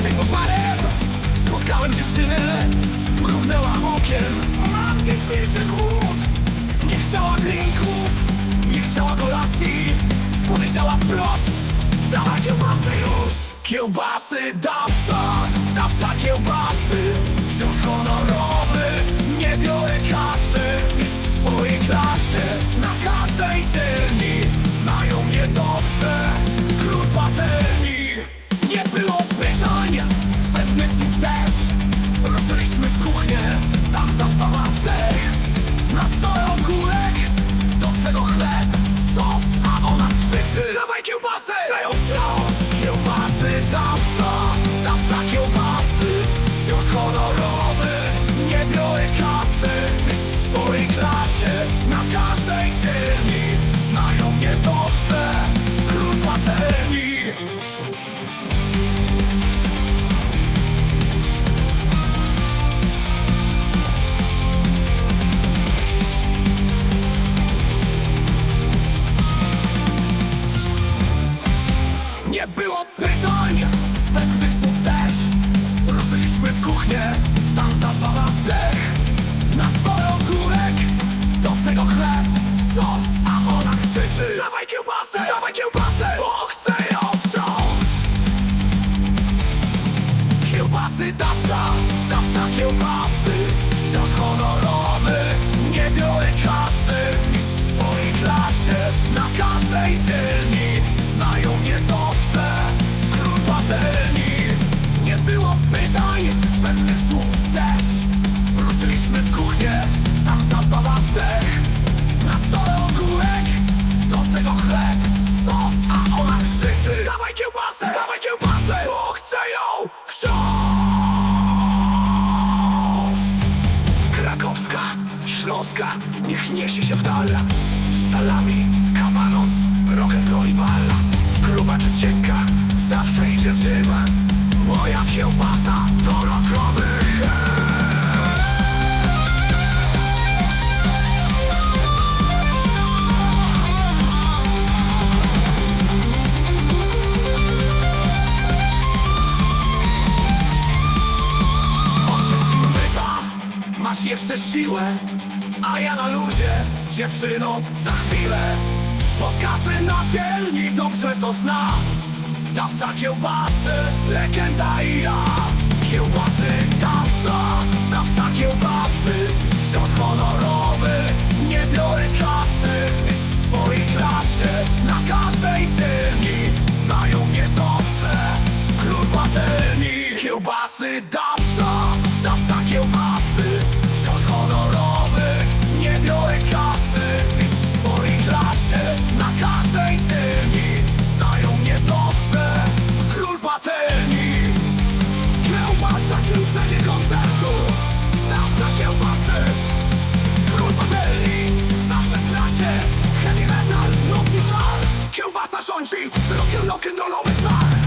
piątek pod barem Spotkałem dziewczynę Mrugnęła okiem. Mam gdzieś milczy głód. Nie chciała drinków Nie chciała kolacji. Powiedziała wprost Dawaj kiełbasy już. Kiełbasy dawca Dawca kiełbasy. Wciąż honorowy Nie biorę kasy dawca Dawca kiełbasy Wciąż honorowy Nie biorę kasy. Już w swojej klasie Na każdej dzielni Znają mnie dobrze Król patelni. Nie było krzyczy Dawaj kiełbasę, dawaj kiełbasę Bo chcę ją wciąż Kiełbasy dawca, dawca kiełbasy. Wciąż honorowy, nie biorę kasy. Mistrz w swojej klasie, na każdej dzielni Znają mnie dobrze, Śląska, niech niesie się w dal salami, kabanos, rock'n'roll i bal. Gruba czy cienka, zawsze idzie w dym. Moja kiełbasa to rockowy Masz jeszcze siłę A ja na luzie Dziewczyno za chwilę. Bo każdy na dzielni dobrze to zna. Dawca kiełbasy Legenda i ja. Kiełbasy dawca Dawca kiełbasy. Wciąż honorowy Nie biorę kasy w swojej klasie Na każdej dzielni Znają mnie dobrze. Król patelni Kiełbasy Dawca metal, nocy żar Kiełbasa rządzi, rokiem rock'n'rollowy żar